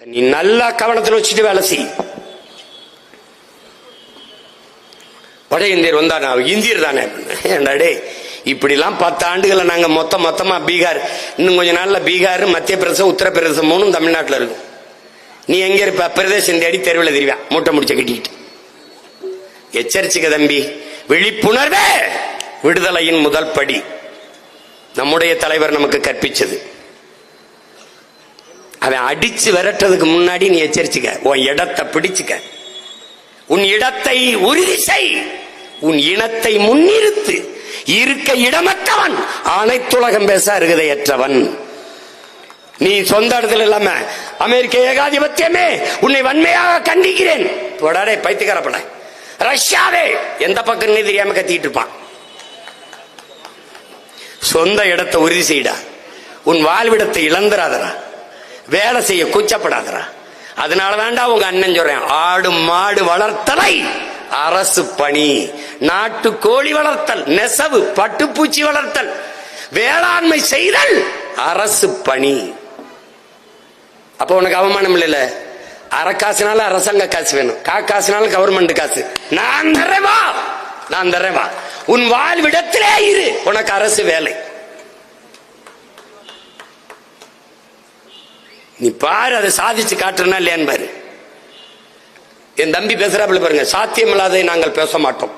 நீ நல்லா கவனத்தில் வச்சுட்டு வேலை செய். வட இந்தியர் வந்தா நான் இந்தியர் தானே? ஏன்டா இப்படிலாம் பத்து ஆண்டுகளை நாங்க மொத்த மொத்தமா பீகார் இன்னும் கொஞ்ச நாள்ல பீகார் மத்திய பிரதேசம் உத்தரப்பிரதேசம் மூணும் தமிழ்நாட்டில் இருக்கும் நீ எங்க இருப்ப? பிரதேசம் தேடி தெருவில் தெரிவா மூட்டை முடிச்ச கட்டிக்கிட்டு. எச்சரிச்சுக்க தம்பி விழிப்புணர்வே! விடுதலையின் முதல் படி. நம்முடைய தலைவர் நமக்கு கற்பிச்சது. அவன் அடிச்சு விரட்டுறதுக்கு முன்னாடி நீ எச்சரிச்சுக்க. உன் இடத்தை பிடிச்சுக்க. உன் இடத்தை உறுதி செய். உன் இனத்தை முன்னிறுத்து. இருக்க இடமற்றவன் அனைத்துலகம் பேச அருகதையற்றவன். நீ சொந்த இடத்துல இல்லாம அமெரிக்க ஏகாதிபத்தியமே உன்னை வன்மையாக கண்டிக்கிறேன். தொடரே பைத்தியக்காரப்பட ரஷ்யாவே எந்த பக்கம் தெரியாம கத்திட்டு இருப்பான். சொந்த இடத்தை உறுதி செய்டா. உன் வாழ்விடத்தை இழந்துராதரா வேலை செய்ய கூச்சப்படாதரா அதனால தாண்டா உங்க அண்ணன் சொல்றேன். ஆடு மாடு வளர்த்தலை அரசு பணி நாட்டு கோழி வளர்த்தல் நெசவு பட்டுப்பூச்சி வளர்த்தல் வேளாண்மை செய்தல் அரசு பணி. அப்ப உனக்கு அவமானம் இல்லைல்ல? அரக்காசுனால அரசாங்க காசு வேணும். காக்காசுனால கவர்மெண்ட் காசு. நான் தரேவா வா. நான் தரேவா வா. உன் வாழ்விடத்திலே இரு. உனக்கு அரசு வேலை. நீ பாரு அதை சாதிச்சு காட்டுறனா இல்லையான்னு பாரு என் தம்பி பேசுறாப்புல பாருங்க சாத்தியம் இல்லாததை நாங்கள் பேச மாட்டோம்.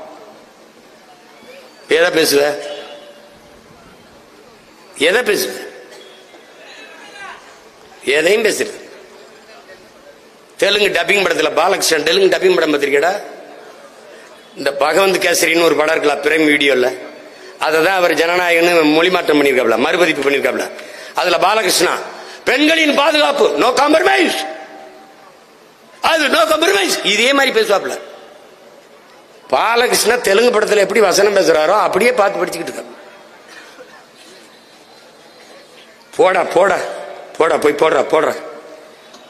எதை பேசுவ? எதை பேசுவ? எதையும் பேசுறது. தெலுங்கு டப்பிங் படத்தில் பாலகிருஷ்ணன் தெலுங்கு டப்பிங் படம் பார்த்திருக்கடா இந்த பகவந்த் கேசரின்னு ஒரு படம் இருக்கலாம் பிரைம் வீடியோவில் அதை தான் அவர் ஜனநாயகன்னு மொழி மாற்றம் பண்ணியிருக்காப்ல மறுபதிப்பு பண்ணியிருக்காப்ல அதில் பாலகிருஷ்ணா பெண்களின் பாதுகாப்பு நோ காம்ப்ரமைஸ் அது நோ காம்ப்ரமைஸ் இதே மாதிரி பேசுவாப்ல பாலகிருஷ்ண தெலுங்கு படத்தில் எப்படி வசனம் பேசுறாரோ அப்படியே பார்த்து படிச்சுக்கிட்டு இருக்க போடா போடா போடா போய் போடுறா போடுறா.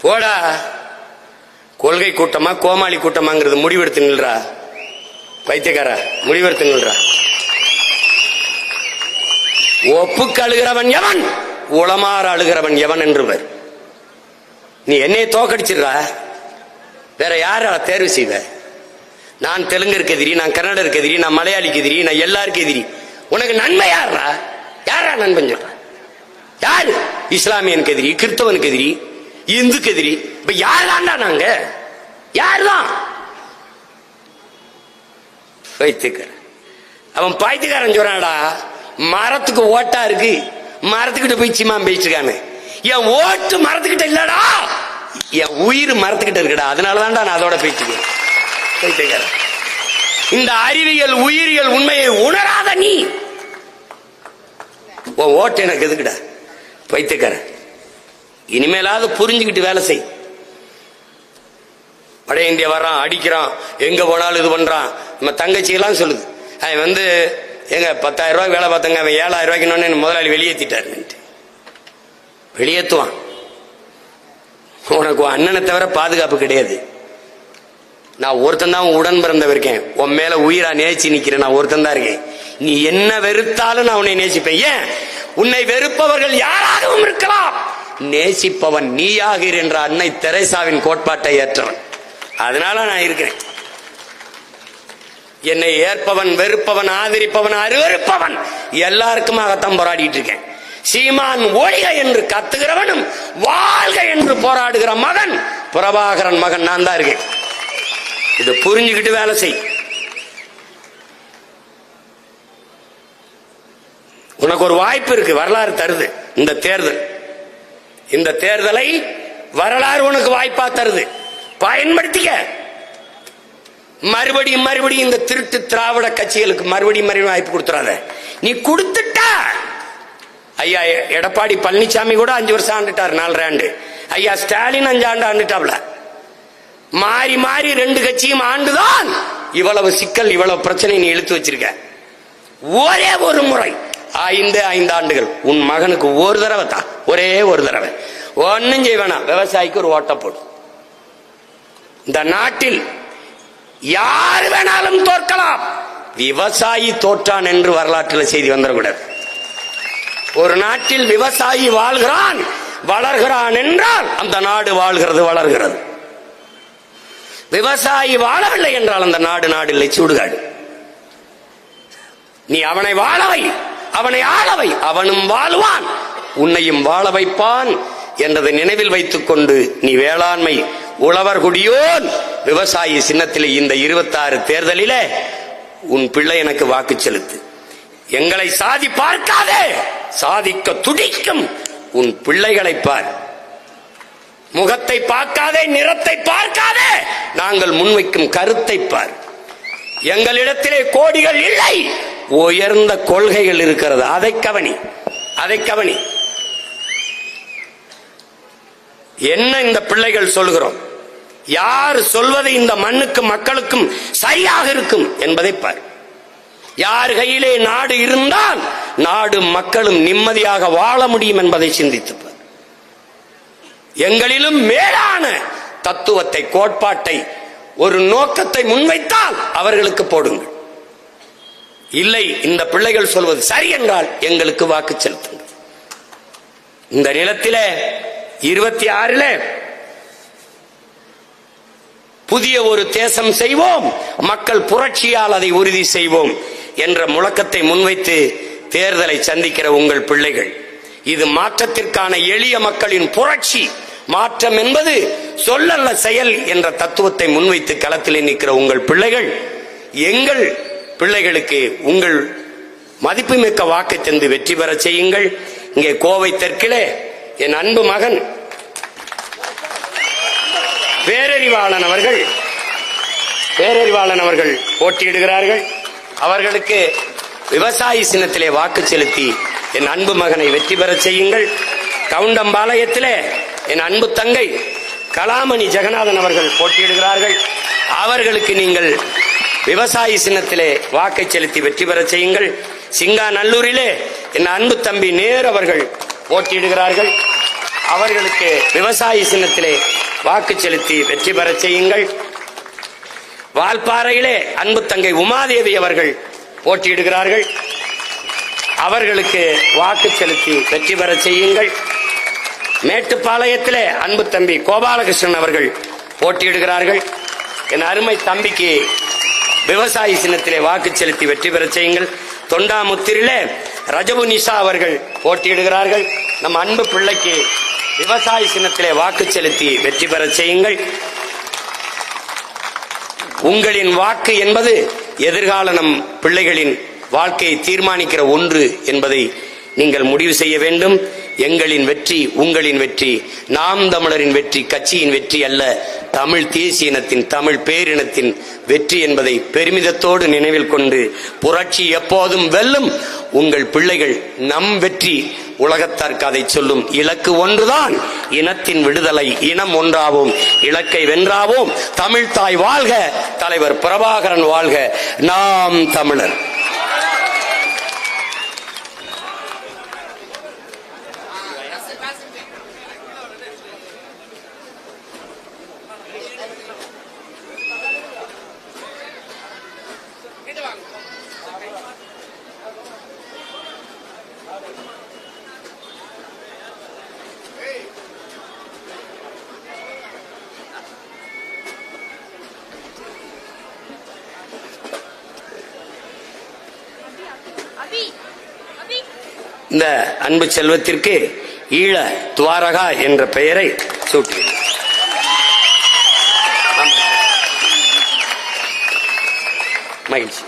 போடா. கொள்கை கூட்டமா கோமாளி கூட்டமாங்கிறது முடிவெடுத்து நில்றா. பைத்தியக்காரா முடிவெடுத்து நில்றா. ஒப்பு கழுகிறவன் எவன்? உளமாற அழுகிறவன் எவன் என்றுவர். நீ என்னை தோக்கடிச்சிடுற? வேற யார தேர்வு செய்வ? நான் தெலுங்கிற்கு எதிரி நான் கன்னடருக்கு எதிரி நான் மலையாளிக்கு எதிரி நான் எல்லாருக்கும் எதிரி. உனக்கு நன்மை யாரா யாரா நண்பன் சொல்ற? யாரு? இஸ்லாமியனுக்கு எதிரி கிறிஸ்தவனுக்கு எதிரி இந்துக்கு எதிரி. இப்ப யார் தான்டா நாங்க? யாருதான்? பைத்தியக்காரன். அவன் பைத்தியக்காரன் சொல்றான்டா மரத்துக்கு ஓட்டா இருக்கு. மரத்துக்கிட்ட போய் சிம்மா பேசிருக்கானு என் ஓட்டு மரத்துக்கிட்ட இல்லடா. என் உயிர் மரத்துக்கிட்ட இருக்கடா. அதனால தான்டா நான் அதோட பேச்சுக்கிறேன் இந்த அறிவியல் உயிரியல் உண்மையை உணராத நீ. உன் ஓட்டு எனக்கு எதுக்குடா? பைத்தியக்காரன் இனிமேலாவது புரிஞ்சுக்கிட்டு வேலை செய். வட இந்தியா வர்றான் அடிக்கிறான் எங்க போனாலும் இது பண்றான். நம்ம தங்கச்சி எல்லாம் சொல்லுது. அவன் வந்து எங்க பத்தாயிரம் ரூபாய் வேலை பார்த்தங்க அவன் ஏழாயிரம் ரூபாய்க்கு இன்னொன்னு முதலாளி வெளியேற்றிட்டாருன்ட்டு வெளியேற்றுவான் உனக்கு அண்ணனை தவிர பாதுகாப்பு கிடையாது. நான் ஒருத்தன் தான் உடன் பிறந்தவ இருக்கேன். உன் மேல உயிரா நேசி நிக்கிறேன். நான் ஒருத்தன் தான் இருக்கேன். நீ என்ன வெறுத்தாலும் நான் உன்னை நேசிப்பேன். ஏன்? உன்னை வெறுப்பவர்கள் யாராகவும் இருக்கலாம். நேசிப்பவன் நீயாகிறேன் என்ற அன்னை தெரேசாவின் கோட்பாட்டை ஏற்றவன். அதனால நான் இருக்கிறேன். என்னை ஏற்பவன் வெறுப்பவன் ஆதரிப்பவன் அருவருப்பவன். எல்லாருக்குமாகத்தான் போராடிட்டு இருக்கேன். சீமான் ஒழிக என்று கத்துகிறவனும் வாழ்க என்று போராடுகிற மகன் பிரபாகரன் மகன் நான் தான் இருக்கேன். இது புரிஞ்சுக்கிட்டு வேலை செய். உனக்கு ஒரு வாய்ப்பு இருக்கு வரலாறு தருது இந்த தேர்தல். இந்த தேர்தலை வரலாறு உனக்கு வாய்ப்பா தருது. பயன்படுத்திக்க. மறுபடியும் மறுபடியும் இந்த திருட்டு திராவிட கட்சிகளுக்கு மறுபடியும் மறுபடியும் வாய்ப்பு கொடுத்துறாத. நீ கொடுத்துட்டா! ஐயா எடப்பாடி பழனிசாமி கூட அஞ்சு வருஷம் ஆண்டுட்டார் நாலரை ஆண்டு. ஐயா ஸ்டாலின் அஞ்சு ஆண்டு ஆண்டுட்டாப்ல. மாறி மாறி ரெண்டு கட்சியும் ஆண்டுதான் இவ்வளவு சிக்கல் இவ்வளவு பிரச்சனை நீ இழுத்து வச்சிருக்க. ஒரே ஒரு முறை. ஐந்து ஐந்து ஆண்டுகள். உன் மகனுக்கு ஒரு தடவை தான். ஒரே ஒரு தடவை. ஒன்னும் செய்ய வேணாம். விவசாயிக்கு ஒரு ஓட்ட போடு. இந்த நாட்டில் யார் வேணாலும் தோற்கலாம். விவசாயி தோற்றான் என்று வரலாற்றில் செய்தி வந்துடக்கூடாது ஒரு நாட்டில் விவசாயி வாழ்கிறான் வளர்கிறான் என்றால் அந்த நாடு வாழ்கிறது வளர்கிறது. விவசாயி வாழவில்லை என்றால் அந்த நாடு நாடு இல்லை சுடுகாடு. நீ அவனை வாழவை அவனை ஆளவை அவனும் வாழ்வான். உன்னையும் வாழ வைப்பான் என்றதை நினைவில் வைத்துக் கொண்டு நீ வேளாண்மை உழவர் குடியோன். விவசாயி சின்னத்தில் இந்த இருபத்தாறு தேர்தலில உன் பிள்ளை எனக்கு வாக்கு செலுத்து. எங்களை சாதி பார்க்காதே. சாதிக்க துடிக்கும். உன் பிள்ளைகளை பார். முகத்தை பார்க்காதே நிறத்தை பார்க்காதே. நாங்கள் முன்வைக்கும் கருத்தை பார். எங்களிடத்திலே கோடிகள் இல்லை. உயர்ந்த கொள்கைகள் இருக்கிறது. அதை கவனி. அதை கவனி. என்ன இந்த பிள்ளைகள் சொல்கிறோம்? யார் சொல்வது இந்த மண்ணுக்கும் மக்களுக்கும் சரியாக இருக்கும் என்பதை பார். யார் கையிலே நாடு இருந்தால் நாடு மக்களும் நிம்மதியாக வாழ முடியும் என்பதை சிந்தித்துப்பார் எங்களிலும் மேலான தத்துவத்தை கோட்பாட்டை ஒரு நோக்கத்தை முன்வைத்தால் அவர்களுக்கு போடுங்கள். இல்லை இந்த பிள்ளைகள் சொல்வது சரி என்றால் எங்களுக்கு வாக்கு செலுத்துங்கள். இந்த நிலத்திலே இருபத்தி ஆறுல புதிய ஒரு தேசம் செய்வோம் மக்கள் புரட்சியால் அதை உறுதி செய்வோம் என்ற முழக்கத்தை முன்வைத்து தேர்தலை சந்திக்கிற உங்கள் பிள்ளைகள். இது மாற்றத்திற்கான எளிய மக்களின் புரட்சி. மாற்றம் என்பது சொல்லல்ல செயல் என்ற தத்துவத்தை முன்வைத்து களத்தில் நிற்கிற உங்கள் பிள்ளைகள் எங்கள் பிள்ளைகளுக்கு உங்கள் மதிப்புமிக்க வாக்கை தந்து வெற்றி பெற செய்யுங்கள். இங்கே கோவை தெற்கிலே என் அன்பு மகன் பேரறிவாளன் அவர்கள் பேரறிவாளன் அவர்கள் போட்டியிடுகிறார்கள். அவர்களுக்கு விவசாயி சின்னத்திலே வாக்கு செலுத்தி என் அன்பு மகனை வெற்றி பெறச் செய்யுங்கள். கவுண்டம்பாளையத்திலே என் அன்பு தங்கை கலாமணி ஜெகநாதன் அவர்கள் போட்டியிடுகிறார்கள். அவர்களுக்கு நீங்கள் விவசாயி சின்னத்திலே வாக்கை செலுத்தி வெற்றி பெறச் செய்யுங்கள். சிங்காநல்லூரிலே என் அன்பு தம்பி நேர் அவர்கள் போட்டியிடுகிறார்கள். அவர்களுக்கு விவசாயி சின்னத்திலே வாக்கு செலுத்தி வெற்றி பெறச் செய்யுங்கள். வால்பாறையிலே அன்பு தங்கை உமாதேவி அவர்கள் போட்டியிடுகிறார்கள். அவர்களுக்கு வாக்கு செலுத்தி வெற்றி பெறச் செய்யுங்கள். மேட்டுப்பாளையத்திலே அன்பு தம்பி கோபாலகிருஷ்ணன் அவர்கள் போட்டியிடுகிறார்கள். என் அருமை தம்பிக்கு விவசாயி சின்னத்திலே வாக்கு செலுத்தி வெற்றி பெற செய்யுங்கள். தொண்டாமுத்திரிலே ரஜபு நிஷா அவர்கள் போட்டியிடுகிறார்கள். நம் அன்பு பிள்ளைக்கு விவசாயி சின்னத்திலே வாக்கு செலுத்தி வெற்றி பெறச் செய்யுங்கள். உங்களின் வாக்கு என்பது எதிர்கால நம் பிள்ளைகளின் வாழ்க்கையை தீர்மானிக்கிற ஒன்று என்பதை நீங்கள் முடிவு செய்ய வேண்டும். எங்களின் வெற்றி உங்களின் வெற்றி. நாம் தமிழரின் வெற்றி கட்சியின் வெற்றி அல்ல. தமிழ் தேசிய இனத்தின் தமிழ் பேரினத்தின் வெற்றி என்பதை பெருமிதத்தோடு நினைவில் கொண்டு புரட்சி எப்போதும் வெல்லும். உங்கள் பிள்ளைகள் நம் வெற்றி உலகத்தார்க்கு அதை சொல்லும். இலக்கு ஒன்றுதான். இனத்தின் விடுதலை இனம் ஒன்றாவோம். இலக்கை வென்றாவோம். தமிழ் தாய் வாழ்க. தலைவர் பிரபாகரன் வாழ்க. நாம் தமிழர். இந்த அன்பு செல்வத்திற்கு ஈழ துவாரகா என்ற பெயரை சூட்டியது. மகிழ்ச்சி.